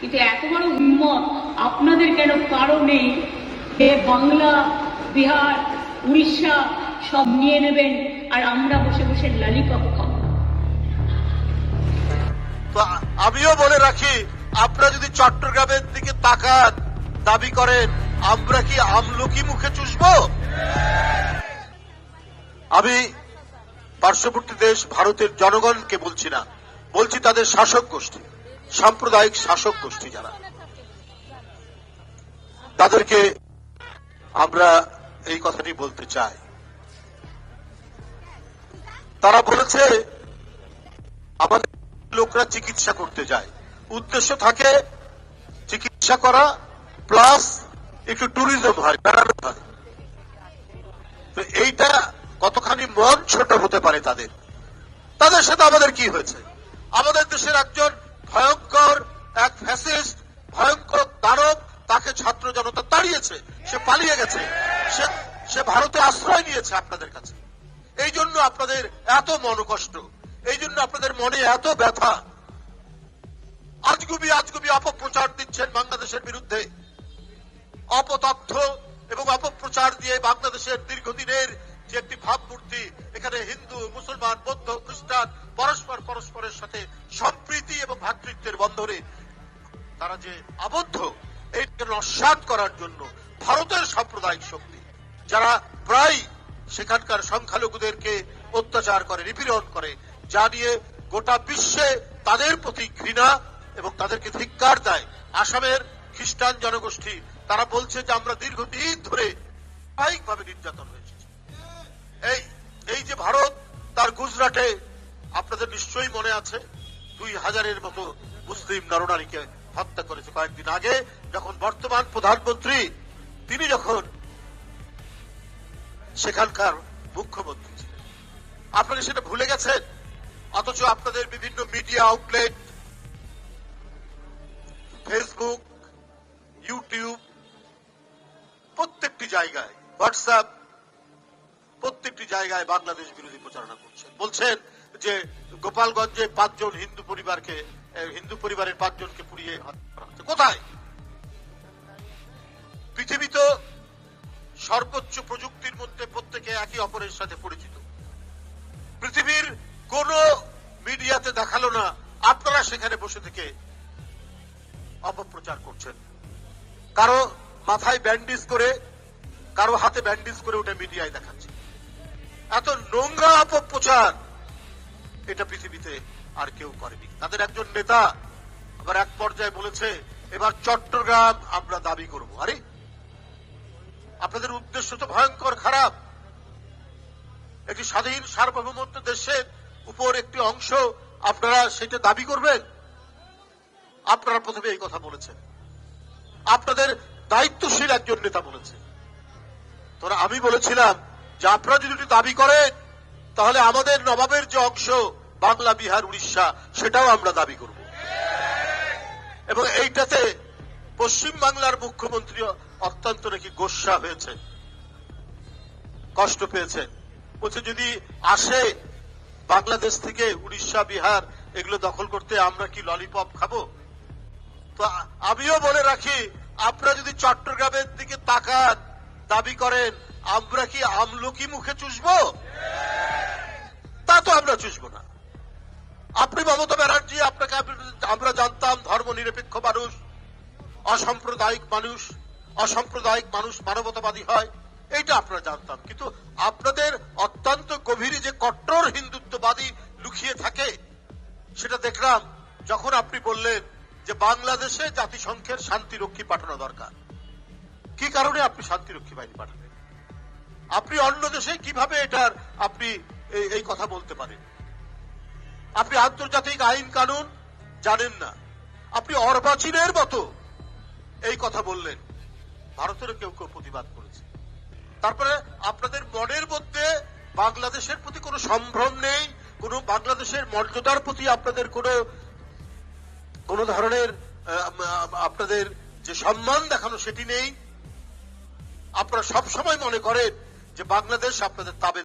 কিন্তু এত বড় হিম্মত আপনাদের কেন কারও নেই? যে বাংলা, বিহার, উড়িষ্যা, সব নিয়ে নেবেন, আর আমরা বসে বসে লালিপপ খাব। আমিও বলে রাখি, আপনারা যদি চট্টগ্রামের দিকে তাকান, দাবি করেন, আমরা কি আমলকি মুখে চুষব? আমি পার্শ্ববর্তী দেশ, ভারতের জনগণকে বলছি না। বলছি তাদের শাসক গোষ্ঠী। সাম্প্রদায়িক শাসক গোষ্ঠী যারা, তাদেরকে আমরা এই কথাটি বলতে চাই। তারা বলেছে, আমাদের লোকরা চিকিৎসা করতে যায়। উদ্দেশ্য থাকে চিকিৎসা করা, প্লাস একটু ট্যুরিজম হয় বেড়ানো হয়। তো এইটা কতখানি মন ছোট হতে পারে তাদের? তাদের সাথে আমাদের কি হয়েছে? আমাদের দেশের একজন ভয়ঙ্কর এক ফ্যাসিস্ট, ভয়ঙ্কর দানব তাকে ছাত্র জনতা তাড়িয়েছে। সে পালিয়ে গেছে। সে ভারতে আশ্রয় নিয়েছে আপনাদের কাছে। এই জন্য আপনাদের এত মনকষ্ট, এই জন্য আপনাদের মনে এত ব্যথা। আজগুবি আজগুবি অপপ্রচার দিচ্ছেন বাংলাদেশের বিরুদ্ধে। অপতথ্য এবং অপপ্রচার দিয়ে বাংলাদেশের দীর্ঘদিনের যে একটি ভাবমূর্তি, এখানে হিন্দু, মুসলমান, বৌদ্ধ, খ্রিস্টান, পরস্পর পরস্পরের সাথে ভ্রাতৃত্বের বন্ধনে তারা যে আবদ্ধ এইটাকে নস্বাত করার জন্য ভারতের সাম্প্রদায়িক শক্তি, যারা প্রায় সেখানকার সংখ্যালঘুদেরকে অত্যাচার করে, নিপীড়ন করে, যা নিয়ে গোটা বিশ্বে তাদের প্রতি ঘৃণা এবং তাদেরকে ধিক্কার দেয়। আসামের খ্রিস্টান জনগোষ্ঠী, তারা বলছে যে আমরা দীর্ঘদিন ধরে স্বাভাবিকভাবে নির্যাতন হয়েছে এই এই যে ভারত, তার গুজরাটে, আপনাদের নিশ্চয়ই মনে আছে দুই হাজারের মতো মুসলিম নরনারীকে হত্যা করেছে কয়েকদিন আগে, যখন বর্তমান প্রধানমন্ত্রী, তিনি যখন সেখানকার মুখ্যমন্ত্রী ছিলেন। আপনারা সেটা ভুলে গেছেন? অথচ আপনাদের বিভিন্ন মিডিয়া আউটলেট, ফেসবুক, ইউটিউব, প্রত্যেকটি জায়গায়, হোয়াটসঅ্যাপ, প্রত্যেকটি জায়গায় বাংলাদেশ বিরোধী প্রচারণা করছেন। বলছেন যে গোপালগঞ্জে পাঁচজন হিন্দু পরিবারকে হিন্দু পরিবারের পাঁচজনকে পুড়িয়ে হত্যা কোথায়? পৃথিবী তো সর্বোচ্চ প্রযুক্তির মধ্যে প্রত্যেকে একে অপরের সাথে পরিচিত। পৃথিবীর কোন মিডিয়াতে দেখাল না, আপনারা সেখানে বসে থেকে অপপ্রচার করছেন। কারও মাথায় ব্যান্ডেজ করে, কারও হাতে ব্যান্ডেজ করে ওটা মিডিয়ায় দেখাচ্ছে। এত নোংরা অপপ্রচার! এটা পৃথিবীতে আর কেউ করেনি। তাদের একজন নেতা আবার এক পর্যায়ে বলেছে, এবার চট্টগ্রাম আমরা দাবি করব। আরে, আপনাদের উদ্দেশ্য তো ভয়ঙ্কর খারাপ। একটি স্বাধীন সার্বভৌমত্ব দেশের উপর একটি অংশ, আপনারা সেটা দাবি করবেন? আপনারা প্রথমে এই কথা বলেছেন। আপনাদের দায়িত্বশীল একজন নেতা বলেছে। তোরা, আমি বলেছিলাম যে আপনারা যদি দাবি করেন তাহলে আমাদের নবাবের যে অংশ, বাংলা, বিহার, উড়িষ্যা, সেটাও আমরা দাবি করব। এবং এইটাতে পশ্চিম বাংলার মুখ্যমন্ত্রী অত্যন্ত নাকি গোস্বা হয়েছে, কষ্ট পেয়েছেন বলছে, যদি আসে বাংলাদেশ থেকে উড়িষ্যা, বিহার, এগুলো দখল করতে আমরা কি ললিপপ খাব? তো আমিও বলে রাখি, আপনারা যদি চট্টগ্রামের দিকে তাকান, দাবি করেন, আমরা কি আমলকি মুখে চুষব? তা তো আমরা চুষব না। আপনি মমতা ব্যানার্জি, আপনাকে আমরা জানতাম ধর্ম নিরপেক্ষ মানুষ, অসাম্প্রদায়িক মানুষ অসাম্প্রদায়িক মানুষ মানবতাবাদী হয়, এইটা আপনারা জানতাম। কিন্তু আপনাদের অত্যন্ত গভীরে যে কট্টর হিন্দুত্ববাদী লুকিয়ে থাকে, সেটা দেখলাম যখন আপনি বললেন যে বাংলাদেশে জাতিসংঘের শান্তিরক্ষী পাঠানো দরকার। কি কারণে আপনি শান্তিরক্ষী বাহিনী পাঠাবেন আপনি অন্য দেশে কীভাবে এটার আপনি এই- কথা বলতে পারেন। আপনি আন্তর্জাতিক আইন কানুন জানেন না। আপনি অর্বাচীনের মতো এই কথা বললেন। ভারতেরও কেউ কেউ প্রতিবাদ করেছে। তারপরে আপনাদের মনের মধ্যে বাংলাদেশের প্রতি কোনো সম্ভ্রম নেই, কোনো বাংলাদেশের মর্যাদার প্রতি আপনাদের কোনো কোন ধরনের আপনাদের যে সম্মান দেখানো সেটি নেই। আপনারা সবসময় মনে করেন যে বাংলাদেশ আপনাদের তাবে